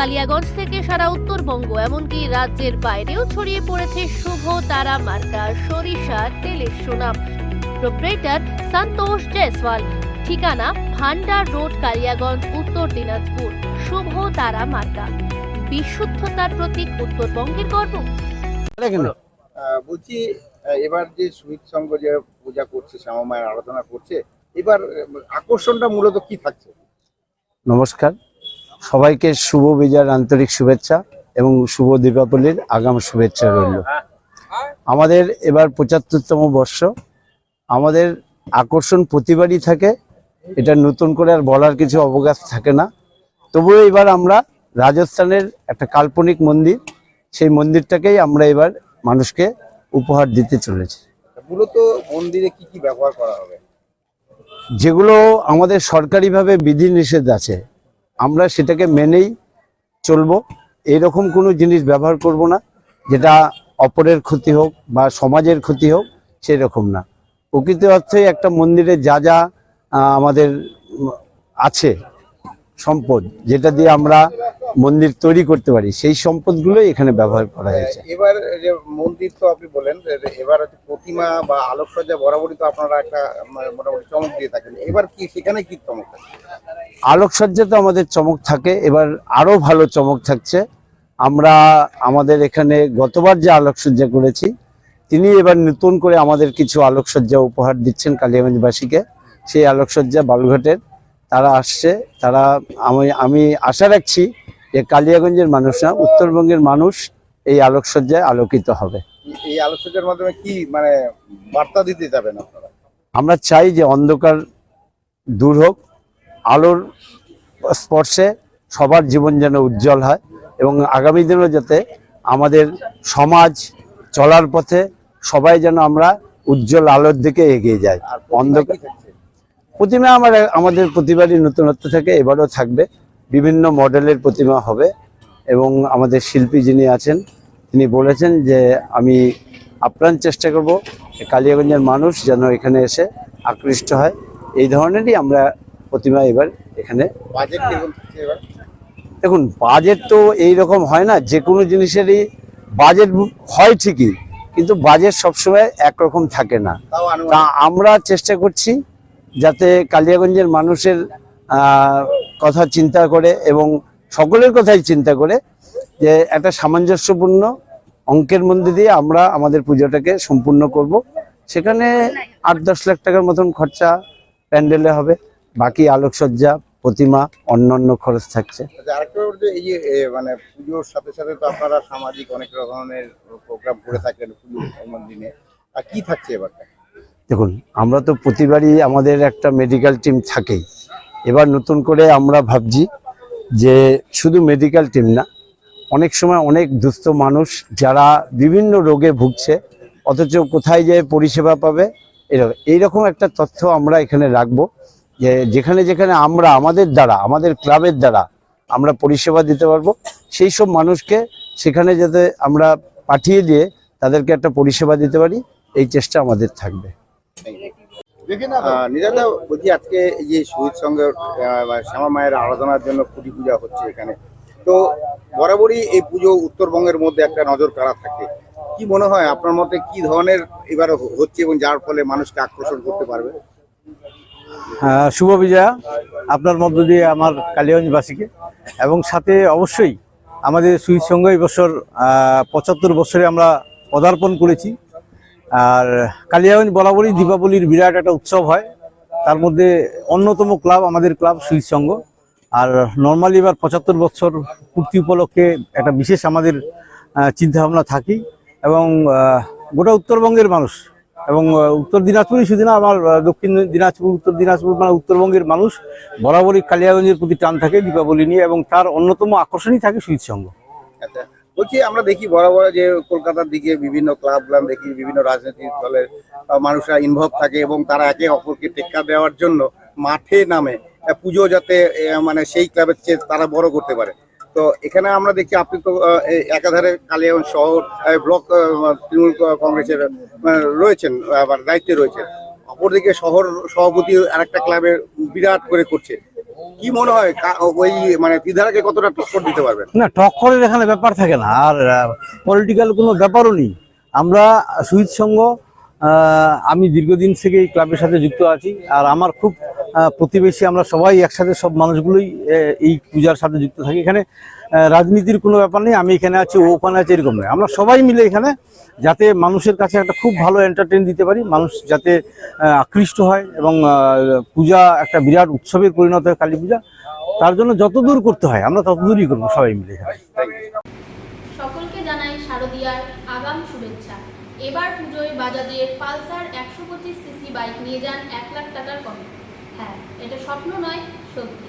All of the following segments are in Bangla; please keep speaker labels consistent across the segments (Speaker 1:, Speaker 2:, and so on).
Speaker 1: কালিয়াগঞ্জ থেকে সারা উত্তরবঙ্গ এমনকি রাজ্যের বাইরেও ছড়িয়ে পড়েছে শুভ তারা মার্কা সরিষা তেলের সুনাম। প্রোপ্রেটার সন্তোষ জয়সওয়াল। ঠিকানা ভান্ডার রোড কালিয়াগঞ্জ উত্তর দিনাজপুর। শুভ তারা মার্কা। বিশুদ্ধতার প্রতীক উত্তরবঙ্গের গর্ব।
Speaker 2: আহ, বলছি এবার যে সুহিত সংঘ যে পূজা করছে শ্যামা মায়ের আরাধনা করছে এবার আকর্ষণটা মূলত কি থাকছে?
Speaker 3: নমস্কার। সবাইকে শুভ বিজয়ের আন্তরিক শুভেচ্ছা এবং শুভ দীপাবলির আগাম শুভেচ্ছা রইল। আমাদের এবার পঁচাত্তরতম বর্ষ। আমাদের আকর্ষণ প্রতিবারই থাকে। এটা নতুন করে আর বলার কিছু অবকাশ থাকে না। তবুও এবার আমরা রাজস্থানের একটা কাল্পনিক মন্দির সেই মন্দিরটাকেই আমরা এবার মানুষকে উপহার দিতে চলেছি।
Speaker 2: মূলত মন্দিরে কি কি ব্যবহার করা হবে?
Speaker 3: যেগুলো আমাদের সরকারিভাবে বিধিনিষেধ আছে আমরা সেটাকে মেনেই চলবো। এরকম কোনো জিনিস ব্যবহার করব না, যেটা অপরের ক্ষতি হোক বা সমাজের ক্ষতি হোক, সেরকম না। প্রকৃত অর্থে একটা মন্দিরে যা যা আমাদের আছে সম্পদ, যেটা দিয়ে আমরা মন্দির তৈরি করতে পারি সেই সম্পদগুলোই এখানে ব্যবহার করা হয়েছে।
Speaker 2: এবার যে মন্দির তো আপনি বলেন এবার প্রতিমা বা আলোকসজ্জা বরাবরই তো আপনারা একটা মানে মোটামুটি চমক দিয়ে থাকেন। এবার কি সেখানে কি চমক?
Speaker 3: আলোকসজ্জা তো আমাদের চমক থাকে এবার আরও ভালো চমক থাকছে। আমরা আমাদের এখানে গতবার যে আলোকসজ্জা করেছি তিনি এবার নতুন করে আমাদের কিছু আলোকসজ্জা উপহার দিচ্ছেন কালিয়াগঞ্জবাসীকে। সেই আলোকসজ্জা বালুঘাটের তারা আসছে তারা আমি আমি আশা রাখছি যে কালিয়াগঞ্জের মানুষ না উত্তরবঙ্গের মানুষ এই আলোকসজ্জায় আলোকিত হবে।
Speaker 2: এই আলোকসজ্জার মাধ্যমে কি মানে বার্তা দিতে যাবেন আপনারা?
Speaker 3: আমরা চাই যে অন্ধকার দূর হোক আলোর স্পর্শে সবার জীবন যেন উজ্জ্বল হয় এবং আগামী দিনেও যাতে আমাদের সমাজ চলার পথে সবাই যেন আমরা উজ্জ্বল আলোর দিকে এগিয়ে যাই অন্ধকার প্রতিমা আমার আমাদের প্রতিবারই নতুনত্ব থাকে এবারও থাকবে। বিভিন্ন মডেলের প্রতিমা হবে এবং আমাদের শিল্পী যিনি আছেন তিনি বলেছেন যে আমি আপ্রাণ চেষ্টা করব কালিয়াগঞ্জের মানুষ যেন এখানে এসে আকৃষ্ট হয়। এই ধরনেরই আমরা প্রতিমা এবার এখানে দেখুন বাজেট তো এই রকম হয় না যে কোনো জিনিসেরই বাজেট হয় ঠিকই কিন্তু বাজেট সবসময় একরকম থাকে না। তা আমরা চেষ্টা করছি যাতে কালিয়াগঞ্জের মানুষের আহ, কথা চিন্তা করে এবং সকলের কথাই চিন্তা করে যে একটা সামঞ্জস্যপূর্ণ অঙ্কের মধ্যে দিয়ে আমরা আমাদের পুজোটাকে সম্পূর্ণ করব। সেখানে আট দশ লাখ টাকার মতন খরচা প্যান্ডেলে হবে। বাকি আলোকসজ্জা প্রতিমা অন্যান্য খরচ থাকছে।
Speaker 2: আচ্ছা, এই যে মানে পুজোর সাথে সাথে তো আপনারা সামাজিক অনেক ধরনের প্রোগ্রাম করে থাকেন পুজোর দিনে। আর কি থাকছে এবার
Speaker 3: দেখুন আমরা তো প্রতিবারই আমাদের একটা মেডিকেল টিম থাকেই। এবার নতুন করে আমরা ভাবছি যে শুধু মেডিকেল টিম না, অনেক সময় অনেক দুস্থ মানুষ যারা বিভিন্ন রোগে ভুগছে, অথচ কোথায় যে পরিষেবা পাবে, এরকম, এইরকম একটা তথ্য আমরা এখানে রাখব যে যেখানে যেখানে আমরা, আমাদের দ্বারা, আমাদের ক্লাবের দ্বারা আমরা পরিষেবা দিতে পারব, সেই সব মানুষকে সেখানে যাতে আমরা পাঠিয়ে দিয়ে তাদেরকে একটা পরিষেবা দিতে পারি, এই চেষ্টা আমাদের থাকবে।
Speaker 2: নিজাদা বলছি আজকে এই যে শহীদ সঙ্গে শ্যামা মায়ের আরাধনার জন্য পুজো পূজা হচ্ছে এখানে। তো বরাবরই এই পুজো উত্তরবঙ্গের মধ্যে একটা নজর কাড়া থাকে। কি মনে হয় আপনার মতে কি ধরনের এবার হচ্ছে এবং যার ফলে মানুষকে আকর্ষণ করতে পারবে?
Speaker 4: হ্যাঁ, শুভ বিজয়া আপনার মধ্য দিয়ে আমার কালিগঞ্জবাসীকে। এবং সাথে অবশ্যই আমাদের সুইচ সংঘ এই বছর পঁচাত্তর বছরে আমরা পদার্পণ করেছি। আর কালিয়াগঞ্জ বরাবরই দীপাবলির বিরাট একটা উৎসব হয়। তার মধ্যে অন্যতম ক্লাব আমাদের ক্লাব সুইচ সংঘ। আর নর্মালি এবার পঁচাত্তর বছর পূর্তি উপলক্ষে একটা বিশেষ আমাদের চিন্তাভাবনা থাকি এবং গোটা উত্তরবঙ্গের মানুষ এবং উত্তর দিনাজপুরই শুধু না, আমার দক্ষিণ দিনাজপুর, উত্তর দিনাজপুর মানে উত্তরবঙ্গের মানুষ বরাবরই কালিয়াগঞ্জের প্রতি টান থাকে দীপাবলি নিয়ে এবং তার অন্যতম আকর্ষণই থাকে সুইচ সংঘ।
Speaker 2: বলছি, আমরা দেখি বরাবর যে কলকাতার দিকে বিভিন্ন ক্লাব ক্লাব দেখি, বিভিন্ন রাজনৈতিক দলের মানুষরা ইনভলভ থাকে এবং তারা একে অপরকে টেক্কা দেওয়ার জন্য মাঠে নামে। পুজো যাতে মানে সেই ক্লাবের চেয়ে তারা বড় করতে পারে। তো এখানে আমরা দেখি আপনি তো একাধারে কালিয়াগঞ্জ শহর ব্লক তৃণমূল কংগ্রেসের রয়েছেন, আবার দায়িত্বে রয়েছেন। অপরদিকে শহর সভাপতি আরেকটা ক্লাবের বিরাট করে করছে। কি মনে হয় ওই মানে দ্বিধারাকে কতটা টক্কর দিতে পারবেন?
Speaker 4: না, টক্করের এখানে ব্যাপার থাকে না। আর পলিটিক্যাল কোনো ব্যাপারও নেই। আমরা সুইচ সংঘ আমি দীর্ঘদিন থেকে এই ক্লাবের সাথে যুক্ত আছি। আর আমার খুব প্রতিবেশী, আমরা সবাই একসাথে সব মানুষগুলোই এই পূজার সাথে যুক্ত থাকি। এখানে রাজনীতির কোনো ব্যাপার নেই, আমি এখানে আছি ওখানে আছে, এরকম নয়। আমরা সবাই মিলে এখানে যাতে মানুষের কাছে একটা খুব ভালো এন্টারটেন দিতে পারি, মানুষ যাতে আকৃষ্ট হয় এবং পূজা একটা বিরাট উৎসবের পরিণত হয় কালী পূজা, তার জন্য যত দূর করতে হয়, আমরা তত দূরই করব সবাই মিলে এখানে।
Speaker 5: এবার পুজোয় বাজাজের পালসার একশো পঁচিশ সিসি বাইক নিয়ে যান এক লাখ টাকার কমে। হ্যাঁ এটা স্বপ্ন নয়, সত্যি।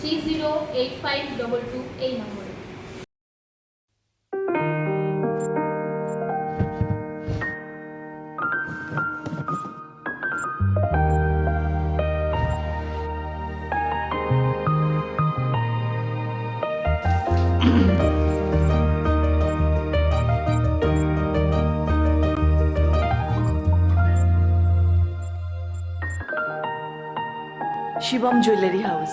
Speaker 5: three zero eight five double two এই নম্বরে
Speaker 6: শিবম জুয়েলারি হাউস